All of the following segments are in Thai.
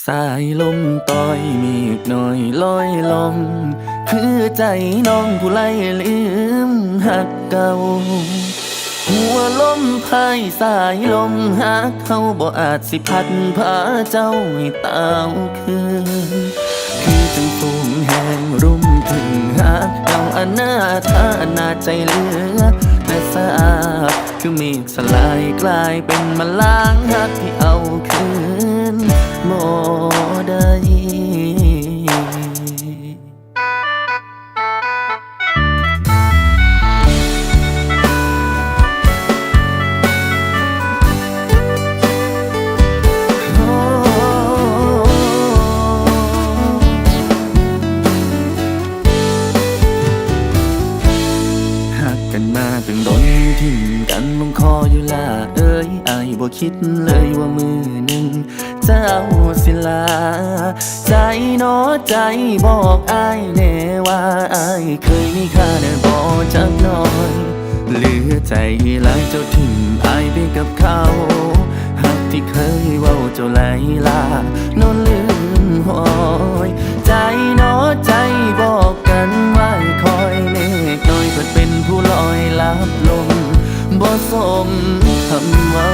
สายลมต่อยมีกหน่อยลอยลงคือใจน้องผู้ไล่ลืมหักเก่า หัวลมพายสายลมหักเขาบ่อาจสิพัดพาเจ้าให้ตาวคืนคือจังฟูงแห่งรุมถึงหักเก่าอนาถาอนาใจเหลือ แต่สาบคือมีสลายกลายเป็นมาล้างหักที่เอาคืน บ่ได้หักกันมาถึงดนทิ้งกันลงคออยู่ละเอ้ยไอายบ่คิดเลยว่ามือหนึ่ง เจ้าสิลา ใจนอใจบอกอายแน่ว่าอายเคยมีค่าแน่บ่จักน่อยเหลือใจหลายเจ้าทิ้งอายไปกับเขาหักที่เคยเว้าเจ้าไหลลานอนลืมหอยใจนอใจบอกกันไว้คอยเมฆน้อยเพิ่นเป็นผู้ลอยลับลมบ่สมคำเว้า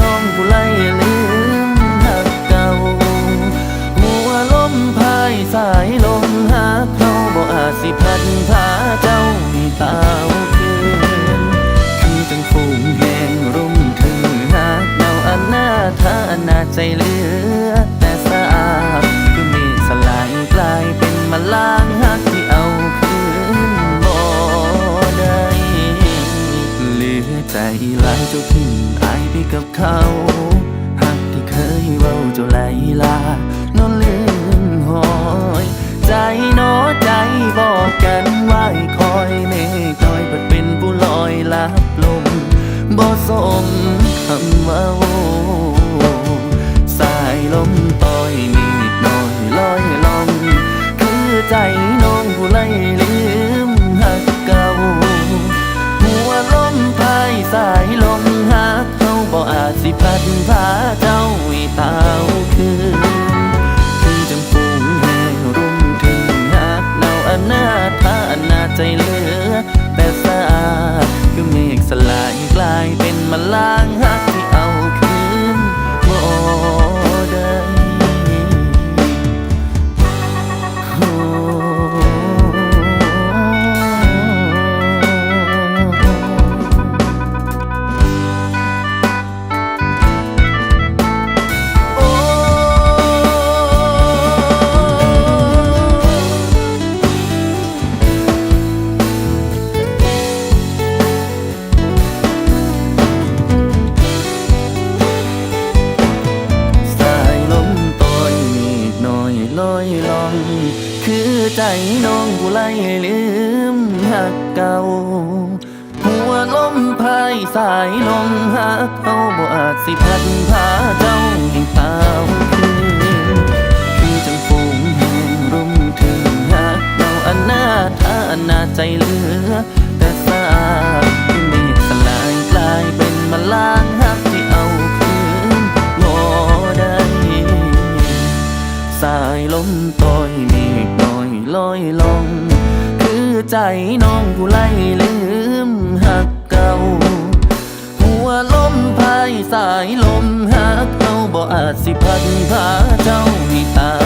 น้องผู้ไล่ลืมหักเก่า หัวลมพายสายลมหาเขาบ่อาจสิพัดพาเจ้าให้ตาวคืนคือจังฝูงแหงรุมถึงหากเนาอนาถาอนาใจเหลือ กับเขาหักที่เคยเว้าเจ้าไหลลานอนลืมหอย ใจเนอใจบอกกันไว้คอยเมฆน้อยเปิดเป็นผู้ลอยลับลมบ่สมคำว่าสายลมต่อยมีดน้อยลอยลองคือใจ สิพัดพาเจ้าให้ตาคืนคือจังฟูงแห่งรุมถึงหักเนาอนาถาอนาใจเหลือ แต่สาดคือเมฆสลายกลายเป็นมาลางหา ใจน้องผู้ไล่ลืมหักเก่า หัวลมพายสายลมหักเขาบ่อาจสิพัดพาเจ้าให้ตาคืนคือจังฟูงแห่งรุมถึงหักเราอันนาถาอันนาใจเหลือ ใจน้องผู้ไล่ลืมหักเก่า หัวลมพายสายลมหักเอาบ่อาจสิพัดพาเจ้าให้ตา